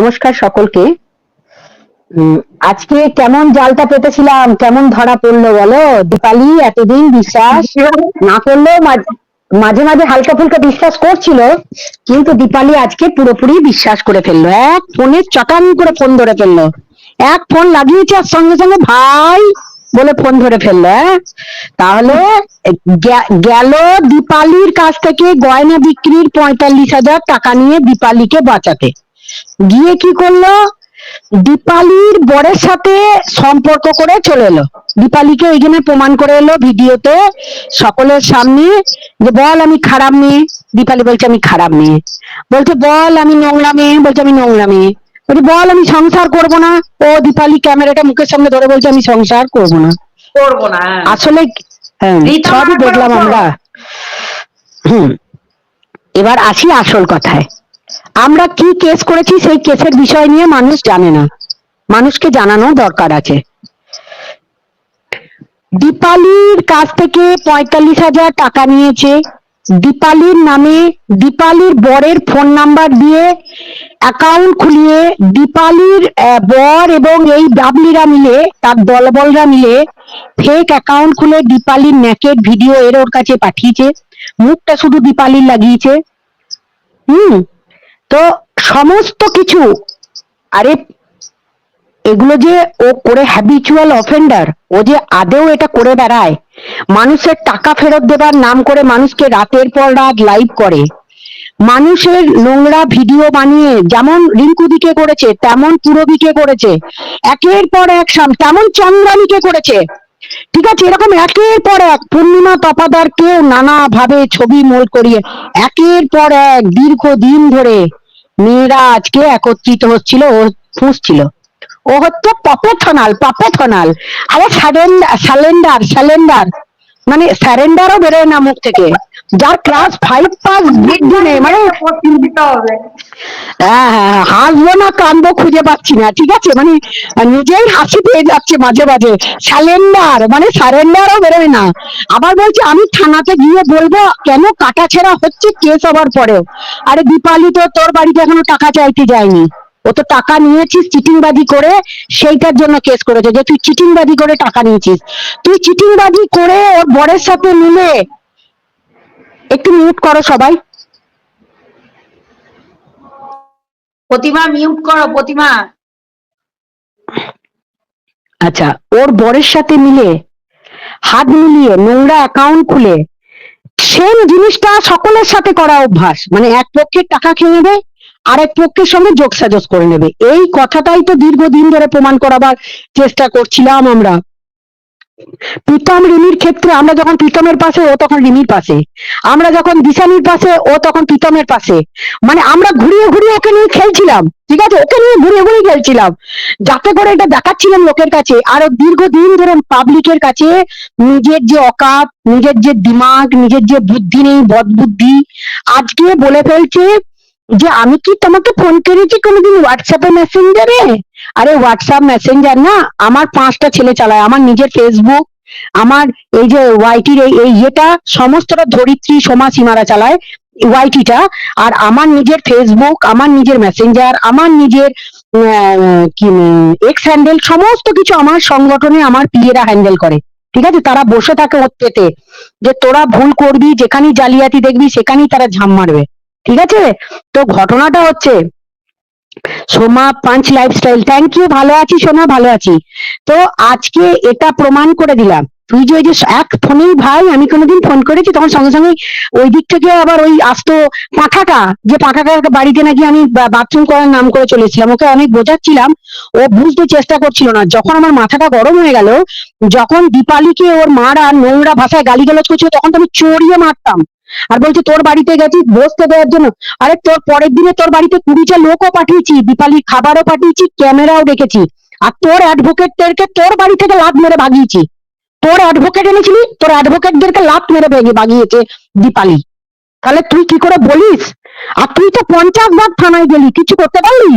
নমস্কার সকলকে। আজকে কেমন জালটা পেতেছিলাম? কেমন ধরা পড়ল বলো? দীপালি এতদিন বিশ্বাস না করলেও মাঝ- মাঝে হালকা ফুলকা বিশ্বাস করছিল, কিন্তু দীপালি আজকে পুরোপুরি বিশ্বাস করে ফেলল। এক ফোনে চটান করে ফোন ধরে ফেলল। এক ফোন লাগিয়েছে আর সঙ্গে সঙ্গে ভাই বলে ফোন ধরে ফেলল হ্যাঁ তাহলে গেল দীপালির কাছ থেকে গয়না বিক্রির পঁয়তাল্লিশ হাজার টাকা নিয়ে দীপালিকে বাঁচাতে। গিয়ে কি করল? দীপালির বরের সাথে সম্পর্ক করে চলে এলো। দীপালিকে ওইখানে প্রমাণ করে এলো ভিডিওতে সকলের সামনে যে বল আমি খারাপ মেয়ে। দীপালি বলছে আমি খারাপ মেয়ে। বলছে বল আমি নোংরা মেয়ে। বলছে আমি নোংরা মেয়ে। বলছে বল আমি সংসার করব না। ও দীপালি ক্যামেরাটা মুখের সামনে ধরে বলছে আমি সংসার করব না। করব না হ্যাঁ। আসলে হ্যাঁ, সবই দেখলাম আমরা। হুম। এবার আসি আসল কথায়। আমরা কি কেস করেছি সেই কেসের বিষয় নিয়ে মানুষ জানে না। মানুষকে জানানো দরকার আছে। দীপালির কাছ থেকে পঁয়তাল্লিশ হাজার টাকা নিয়েছে। দীপালির নামে দীপালির বরের ফোন নাম্বার দিয়ে অ্যাকাউন্ট খুলিয়ে দীপালির বর এবং এই ডাবলিরা মিলে, তার দলবলরা মিলে ফেক অ্যাকাউন্ট খুলে দীপালির নেকেট ভিডিও এর ওর কাছে পাঠিয়েছে। মুখটা শুধু দীপালির লাগিয়েছে। হুম তো সমস্ত কিছু, আরে এগুলো যে ও করে হ্যাবিচুয়াল অফেন্ডার ও যে আদেও এটা করে বেড়ায়। মানুষের টাকা ফেরত দেবার নাম করে মানুষকে রাতের পর রাত লাইভ করে। মানুষের নোংরা ভিডিও বানিয়ে যেমন রিঙ্কুদিকে করেছে, তেমন পুরবিকে করেছে। একের পর এক সাম- তেমন চন্দ্রানীকে করেছে। ঠিক আছে, এরকম একের পর এক পূর্ণিমা তপাদারকে নানা ভাবে ছবি মোল করিয়ে, একের পর এক দীর্ঘ দিন ধরে মেয়েরা আজকে একত্রিত হচ্ছিল, ও ফুঁসছিল। ও হচ্ছে পপেথনাল পপেথনাল। আরে সারেন্ডার স্যালেন্ডার স্যালেন্ডার মানে স্যারেন্ডারও বেরোয় না মুখ থেকে। যার ক্লাস ফাইভ পাস বুদ্ধি নেই মানে হ্যাঁ হ্যাঁ হ্যাঁ, হাসবো না কান্দবো খুঁজে পাচ্ছি না ঠিক আছে? মানে নিজেই হাসি পেয়ে যাচ্ছে মাঝে মাঝে। স্যালেন্ডার মানে সারেন্ডারও বেরোয় না। আবার বলছে আমি থানাতে গিয়ে বলব কেন কাটা ছেঁড়া হচ্ছে কেস হবার পরেও। আরে দীপালি তো তোর বাড়িতে এখনও টাকা চাইতে যায়নি। ও তো টাকা নিয়েছিস চিটিংবাজি করে সেইটার জন্য কেস করেছে। যে তুই চিটিংবাজি করে টাকা নিয়েছিস। তুই চিটিংবাজি করে ওর বরের সাথে মিলে একটু মিউট করো সবাই। প্রতিমা মিউট করো প্রতিমা। আচ্ছা ওর বরের সাথে মিলে হাত মিলিয়ে নোংরা অ্যাকাউন্ট খুলে সেম জিনিসটা সকলের সাথে করা অভ্যাস। মানে এক পক্ষের টাকা খেয়ে নেবে আর এক পক্ষের সঙ্গে যোগসাজস করে নেবে। এই কথাটাই তো দীর্ঘদিন ধরে প্রমাণ করাবার চেষ্টা করছিলাম আমরা। প্রীতম রিমির ক্ষেত্রে আমরা যখন প্রীতমের পাশে, ও তখন রিমির পাশে। আমরা যখন দিশানির পাশে, ও তখন প্রীতমের পাশে। মানে আমরা ঘুরিয়ে ঘুরিয়ে ওকে নিয়ে খেলছিলাম, ঠিক আছে? ওকে নিয়ে ঘুরিয়ে ঘুরিয়ে খেলছিলাম। যাতে করে এটা দেখাচ্ছিলাম লোকের কাছে, আর দীর্ঘদিন ধরে পাবলিকের কাছে নিজের যে অকাপ, নিজের যে দিমাগ, নিজের যে বুদ্ধি নেই, বদবুদ্ধি, আজকে বলে ফেলছে যে আমি কি তোমাকে ফোন করেছি কোনোদিন হোয়াটসঅ্যাপে মেসেঞ্জারে আরে হোয়াটসঅ্যাপ মেসেঞ্জার না, আমার পাঁচটা ছেলে চালায়, আমার নিজের ফেসবুক আমার এই যে ওয়াইটির এই ইয়েটা, সমস্তটা ধরিত্রী সোমা সীমারা চালায় ওয়াইটিটা আর আমার নিজের ফেসবুক আমার নিজের মেসেঞ্জার আমার নিজের কি এক্স হ্যান্ডেল সমস্ত কিছু আমার সংগঠনে আমার পিএরা হ্যান্ডেল করে। ঠিক আছে? তারা বসে থাকে ওর পেতে। যে তোরা ভুল করবি, যেখানেই জালিয়াতি দেখবি, সেখানেই তারা ঝাম মারবে। ঠিক আছে? তো ঘটনাটা হচ্ছে, Soma punch lifestyle thank you ভালো আছি সোমা? ভালো আছি। তো আজকে এটা প্রমাণ করে দিলাম। তুই যে ওই যে এক ফোনেই ভাই, আমি কোনোদিন ফোন করেছি, তখন সঙ্গে সঙ্গে ওই দিক থেকে আবার ওই আসতো পাঁঠাটা যে পাঁঠাটার বাড়িতে নাকি আমি বাথরুম করার নাম করে চলেছিলাম ওকে অনেক বোঝাচ্ছিলাম, ও বুঝতে চেষ্টা করছিল না। যখন আমার মাথাটা গরম হয়ে গেল, যখন দীপালিকে ওর মারা নোংরা ভাষায় গালিগালাজ করছিল, তখন তো আমি চড়িয়ে মারতাম। আর বলছে, তোর বাড়িতে গেছি বসতে দেওয়ার জন্য। আরে, তোর পরের দিনে তোর বাড়িতে কুড়িটা লোকও পাঠিয়েছি, দীপালির খাবারও পাঠিয়েছি, ক্যামেরাও রেখেছি আর তোর অ্যাডভোকেটদেরকে তোর বাড়ি থেকে লাভ মেরে ভাগিয়েছি তোর অ্যাডভোকেট এনেছিলি, তোর অ্যাডভোকেটদেরকে লাভ মেরে ভেঙে দীপালি। তাহলে তুই কি করে বলিস? আর তুই তো পঞ্চাশ বার থানায় গেলি, কিছু করতে পারলি?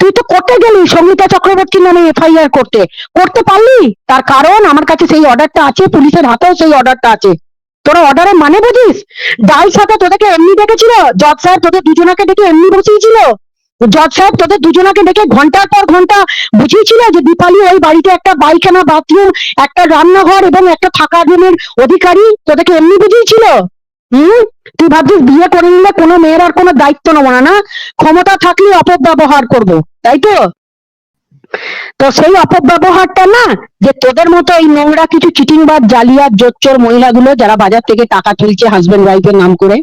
তুই তো করতে গেলি সঙ্গীতা চক্রবর্তীর নামে এফআইআর করতে। করতে পারলি? তার কারণ আমার কাছে সেই অর্ডারটা আছে, পুলিশের হাতেও সেই অর্ডারটা আছে। তোরা অর্ডারের মানে বুঝিস? ডাল সাথে তোদেরকে এমনি ডেকেছিল, জজ স্যার তোদের দুজনাকে ডেকে এমনি বসিয়েছিল। জজ সাহেব তোদের দুজনাকে ডেকে ঘণ্টার পর ঘণ্টা বুঝিয়েছিল যে দীপালি ওই বাড়িতে একটা বাইখানা বাথরুম একটা রান্নাঘর এবং একটা থাকার রুমের অধিকারী তোদেরকে এমনি বুঝিয়েছিল। হুম? তুই ভাবছিস বিয়ে করে নিলে কোনো মেয়ের আর কোনো দায়িত্ব নেব না না? ক্ষমতা থাকলে অপব্যবহার করব, তাই তো? তো সেই অপব্যবহারটা না, যে তোদের মতো এই নোংরা কিছু চিটিংবাজ, জালিয়াত, জোচ্চোর মহিলাগুলো যারা বাজার থেকে টাকা তুলছে হাজবেন্ড ওয়াইফের নাম করে,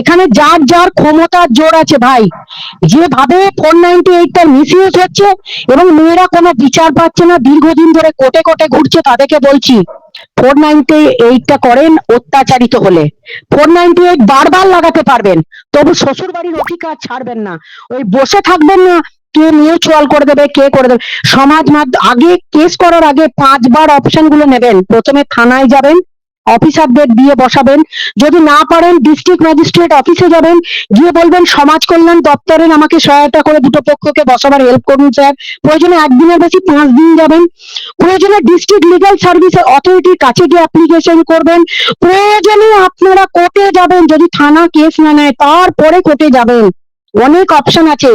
এখানে যার যার ক্ষমতার জোর আছে ভাই, যেভাবে ফোর নাইনটি এইটটার মিসইউজ হচ্ছে এবং মেয়েরা কোনো বিচার পাচ্ছে না, দীর্ঘদিন ধরে কোটে কোটে ঘুরছে, তাদেরকে বলছি ফোর নাইনটি এইটটা করেন অত্যাচারিত হলে। ফোর নাইনটি এইট বারবার লাগাতে পারবেন, তবু শ্বশুর বাড়ির অধিকার ছাড়বেন না। ওই বসে থাকবেন না কে মিউচুয়াল করে দেবে, কে করে দেবে? সমাজ মাধ্যম আগে কেস করার আগে পাঁচবার অপশনগুলো নেবেন। প্রথমে থানায় যাবেন অফিসারদের দিয়ে বসাবেন। যদি না পারেন ডিস্ট্রিক্ট ম্যাজিস্ট্রেট অফিসে যাবেন, গিয়ে বলবেন, সমাজ কল্যাণ দপ্তরের আমাকে সহায়তা করে দুটো পক্ষকে বসাবার হেল্প করুন স্যার প্রয়োজনে একদিনের বেশি পাঁচ দিন যাবেন। প্রয়োজনে ডিস্ট্রিক্ট লিগাল সার্ভিস অথরিটির কাছে গিয়ে অ্যাপ্লিকেশন করবেন। প্রয়োজনে আপনারা কোর্টে যাবেন, যদি থানা কেস না নেয়, তারপরে কোর্টে যাবেন। অনেক অপশন আছে।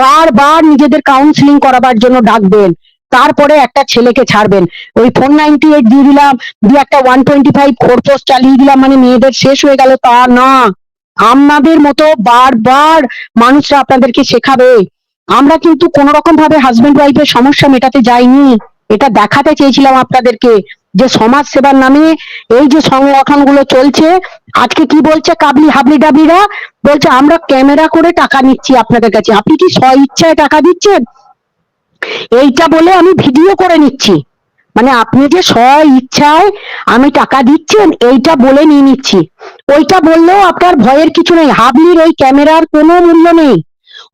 বারবার নিজেদের কাউন্সিলিং করাবার জন্য ডাকবেন, তারপরে একটা ছেলেকে ছাড়বেন। ওই ফোর নাইনটি এইট দিয়ে দিলাম, দিয়ে একটা ওয়ান টোয়েন্টি ফাইভ খোরপোস চালিয়ে দিলাম মানে মেয়েদের শেষ হয়ে গেল, তা না। আমাদের মতো বারবার মানুষরা আপনাদেরকে শেখাবে। আমরা কিন্তু কোন রকম ভাবে হাজবেন্ড ওয়াইফের সমস্যা মেটাতে যাইনি, এটা দেখাতে চেয়েছিলাম আপনাদেরকে। যে সমাজ সেবার নামে এই যে সংগঠনগুলো চলছে, আজকে কি বলছে কাবলি হাবলি ডাবলিরা বলছে, আমরা ক্যামেরা করে টাকা নিচ্ছি আপনাদের কাছে। আপনি কি স্ব ইচ্ছায় টাকা দিচ্ছেন? এইটা বলে আমি ভিডিও করে নিচ্ছি। মানে আপনি যে স্ব ইচ্ছায় আমি টাকা দিচ্ছেন, এইটা বলে নিয়ে নিচ্ছি। ওইটা বললেও আপনার ভয়ের কিছু নেই। হাবলির ওই ক্যামেরার কোনো মূল্য নেই।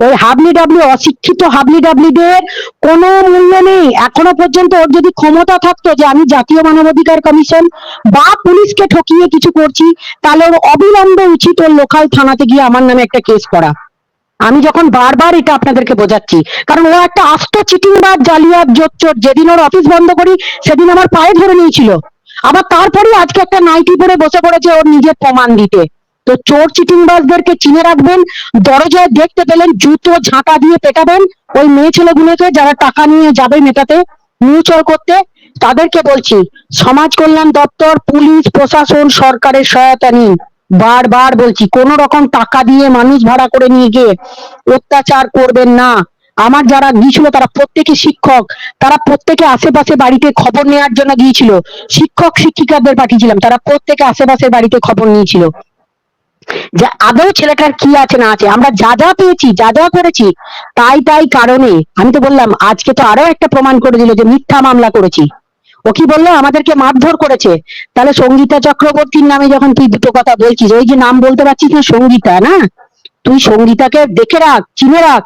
ওই হাবলি ডাবলি অশিক্ষিত হাবলি ডাবলিদের কোনো মূল্য নেই। এখনও পর্যন্ত ওর যদি ক্ষমতা থাকতো যে আমি জাতীয় মানবাধিকার কমিশন বা পুলিশকে ঠকিয়ে কিছু করছি, তাহলে ওর অবিলম্বে উচিত ওর লোকাল থানাতে গিয়ে আমার নামে একটা কেস করা। আমি যখন বারবার এটা আপনাদেরকে বোঝাচ্ছি, কারণ ও একটা আস্ত চিটিংবাজ, জালিয়াত, জোচ্চোর। যেদিন ওর অফিস বন্ধ করি, সেদিন আমার পায়ে ধরে নিয়েছিল। আবার তারপরে আজকে একটা নাইটি পরে বসে পড়েছে ওর নিজের প্রমাণ দিতে। তো চোর চিটিংবাজদেরকে চিনে রাখবেন, দরজায় দেখতে পেলেন জুতো ঝাঁটা দিয়ে পেটাবেন। ওই মেয়ে ছেলেগুলোকে যারা টাকা নিয়ে যাবে মেটাতে মিউচুয়াল করতে, তাদেরকে বলছি, সমাজ কল্যাণ দপ্তর, পুলিশ, প্রশাসন, সরকারের সহায়তা নিন। বারবার বলছি, কোন রকম টাকা দিয়ে মানুষ ভাড়া করে নিয়ে গিয়ে অত্যাচার করবেন না। আমার যারা গিয়েছিল, তারা প্রত্যেকে শিক্ষক, তারা প্রত্যেকে আশেপাশে বাড়িতে খবর নেওয়ার জন্য গিয়েছিল। শিক্ষক, শিক্ষিকাদের পাঠিয়েছিলাম, তারা প্রত্যেকে আশেপাশের বাড়িতে খবর নিয়েছিল। যে আদৌ ছেলেটার কি আছে, না আছে, আমরা যা যা পেয়েছি, যা যা করেছি, তাই তাই কারণে, আমি তো বললাম, আজকে তো আরও একটা প্রমাণ করে দিল যে মিথ্যা মামলা করেছি। ও কি বলল? আমাদেরকে মারধর করেছে। তাহলে সঙ্গীতা চক্রবর্তীর নামে যখন তুই দুটো কথা বলছিস, ওই যে নাম বলতে পারছিস না, সঙ্গীতা, না? তুই সঙ্গীতাকে দেখে রাখ, চিনে রাখ।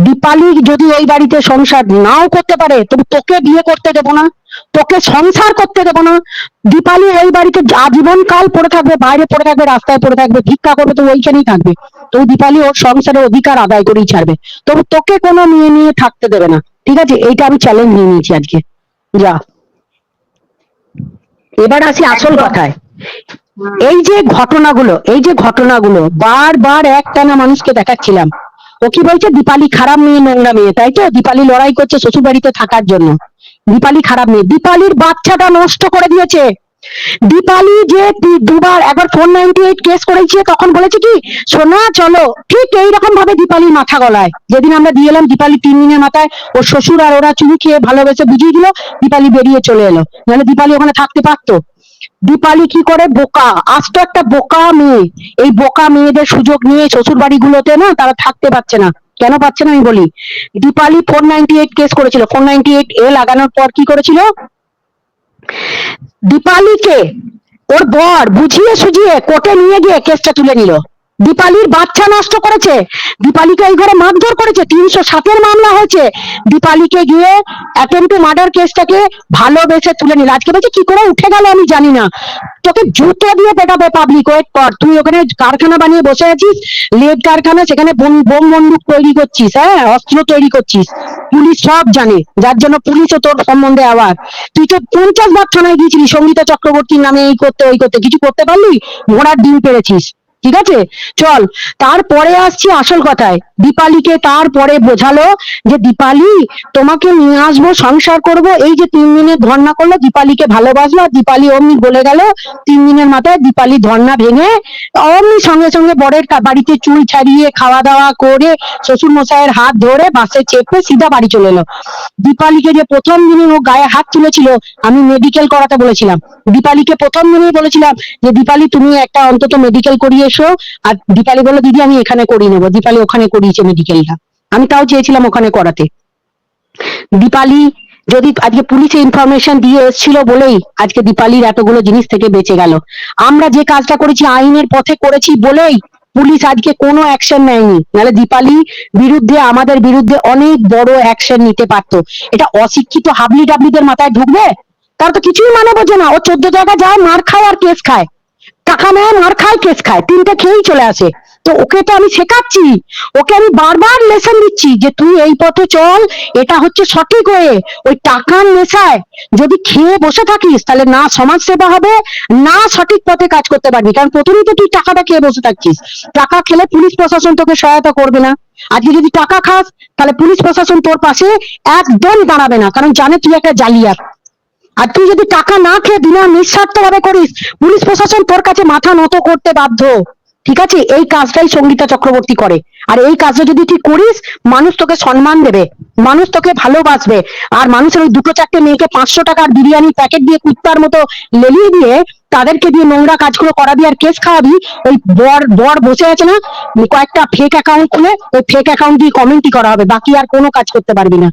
দীপালি যদি ওই বাড়িতে সংসার নাও করতে পারে, তবু তোকে বিয়ে করতে দেবো না। তোকে সংসার করতে দেবো না। দীপালি ওই বাড়িতে আজীবন কাল পড়ে থাকবে বাইরে পড়ে থাকবে রাস্তায় পড়ে থাকবে ভিক্ষা করবে তো ওইখানেই থাকবে। তো দীপালি ওর সংসারের অধিকার আদায় করেই ছাড়বে। তবু তোকে কোনো মেয়ে নিয়ে থাকতে দেবে না। ঠিক আছে? এইটা আমি চ্যালেঞ্জ নিয়ে নিয়েছি আজকে। যা। এবার আসি আসল কথায়। এই যে ঘটনাগুলো এই যে ঘটনাগুলো বারবার একটানা মানুষকে দেখাচ্ছিলাম। ও কি বলছে? দীপালি খারাপ মেয়ে নোংরা মেয়ে তাই তো? দীপালি লড়াই করছে শ্বশুর বাড়িতে থাকার জন্য। দীপালি খারাপ মেয়ে দীপালির বাচ্চাটা নষ্ট করে দিয়েছে। দীপালি যে দুবার একবার ফোর নাইনটি এইট কেস করেছে, তখন বলেছে কি, সোনা, চলো। ঠিক এইরকম ভাবে দীপালির মাথা গলায়। যেদিন আমরা দিয়ে এলাম দীপালি তিন দিনের মাথায়, ওর শ্বশুর আর ওরা চুরি খেয়ে ভালোবেসে বুঝিয়ে দিল, দীপালি বেরিয়ে চলে এলো। নাহলে দীপালি ওখানে থাকতে পারতো। দীপালি কি করে বোকা? আস্ত একটা বোকা মেয়ে। এই বোকা মেয়েদের সুযোগ নিয়ে শ্বশুর বাড়িগুলোতে না, তারা থাকতে পারছে না। কেন পাচ্ছে না আমি বলি? Dipali four ninety eight case করেছিল। ফোর নাইনটি এইট এ লাগানোর পর কি করেছিল? দীপালিকে ওর বর বুঝিয়ে সুঝিয়ে কোর্টে নিয়ে গিয়ে কেসটা তুলে নিল। দীপালির বাচ্চা নষ্ট করেছে। দীপালিকে এই ঘরে মারধর করেছে। তিনশো সাতের মামলা হয়েছে। দীপালিকে গিয়ে অ্যাটেম্প টু মার্ডার কেসটাকে ভালোবেসে তুলে নিল। আজকে বলছে, কি করে উঠে গেল আমি জানি না। তোকে জুতো দিয়ে পেটাবে পাবলিক ওয়েট কর তুই ওখানে কারখানা বানিয়ে বসে আছিস লেড কারখানা, সেখানে বোম বোম বন্দুক তৈরি করছিস হ্যাঁ? অস্ত্র তৈরি করছিস। পুলিশ সব জানে, যার জন্য পুলিশও তোর সম্বন্ধে আবার তুই তো পঞ্চাশ বার থানায় গিয়েছিলি, সঙ্গীতা চক্রবর্তীর নামে এই করতে, ওই করতে। কিছু করতে পারলি? ঘোড়ার ডিম পেরেছিস ঠিক আছে? চল, তারপরে আসছি আসল কথায়। দীপালিকে তারপরে বোঝালো যে, দীপালি, তোমাকে নিয়ে আসব, সংসার করব। এই যে তিন দিনের ধর্ণা করল, দীপালিকে ভালোবাসলো, আর দীপালি অমনি বলে গেল, তিন দিনের মাথায় দীপালি ধর্ণা ভেঙে অমনি সঙ্গে সঙ্গে বরের বাড়িতে চুল ছাড়িয়ে খাওয়া দাওয়া করে শ্বশুর মশাইয়ের হাত ধরে বাসে চেপে সিধা বাড়ি চলে এলো। দীপালিকে যে প্রথম দিনে ও গায়ে হাত তুলেছিল, আমি মেডিকেল করাতে বলেছিলাম। দীপালিকে প্রথম দিনেই বলেছিলাম যে, দীপালি, তুমি একটা অন্তত মেডিকেল করিয়ে এসো আর দীপালি বলল, দিদি, আমি এখানে করিয়ে নেব। দীপালি, ওখানে করিয়েছে মেডিকেলটা আমি তাও চেয়েছিলাম ওখানে করাতে। দীপালি, যদি আজকে পুলিশে ইনফরমেশন দিয়ে এসেছিল বলেই আজকে দীপালির এতগুলো জিনিস থেকে বেঁচে গেল। আমরা যে কাজটা করেছি, আইনের পথে করেছি বলেই পুলিশ আজকে কোনো অ্যাকশন নেয়নি। নাহলে দীপালি বিরুদ্ধে, আমাদের বিরুদ্ধে অনেক বড় অ্যাকশন নিতে পারতো। এটা অশিক্ষিত হাবলি ডাবলিদের মাথায় ঢুকবে? তার তো কিছুই মানে বোঝে না। ও চোদ্দ জায়গা যায়, মার খায় আর কেস খায়। টাকা নেয় মার খায় কেস খায়, তিনটে খেয়েই চলে আসে। তো ওকে তো আমি শেখাচ্ছি, ওকে আমি বারবার লেসন দিচ্ছি যে তুই এই পথে চল, এটা হচ্ছে সঠিক হয়ে, ওই টাকার নেশায়। যদি খেয়ে বসে থাকিস, তাহলে না সমাজ সেবা হবে, না সঠিক পথে কাজ করতে পারবি। কারণ প্রথমেই তো তুই টাকাটা খেয়ে বসে থাকছিস টাকা খেলে পুলিশ প্রশাসন তোকে সহায়তা করবে না। আজকে যদি টাকা খাস, তাহলে পুলিশ প্রশাসন তোর পাশে একদম দাঁড়াবে না। কারণ জানে তুই একটা জালিয়াত। আর তুই যদি টাকা না খেয়ে বিনা নিঃস্বার্থ ভাবে করিস, পুলিশ প্রশাসন তোর কাছে মাথা নত করতে বাধ্য। ঠিক আছে? এই কাজটাই সঙ্গীতা চক্রবর্তী করে। আর এই কাজটা যদি তুই করিস, মানুষ তোকে সম্মান দেবে। মানুষ তোকে ভালোবাসবে। আর মানুষের ওই দুটো চারটে মেয়েকে পাঁচশো টাকার বিরিয়ানি প্যাকেট দিয়ে কুত্তার মতো লেলিয়ে দিয়ে তাদেরকে দিয়ে নোংরা কাজগুলো করাবি আর কেস খাওয়াবি, ওই বর বর বসে আছে না, কয়েকটা ফেক অ্যাকাউন্ট খুলে, ওই ফেক অ্যাকাউন্ট দিয়ে কমেন্টই করা হবে। বাকি আর কোনো কাজ করতে পারবি না।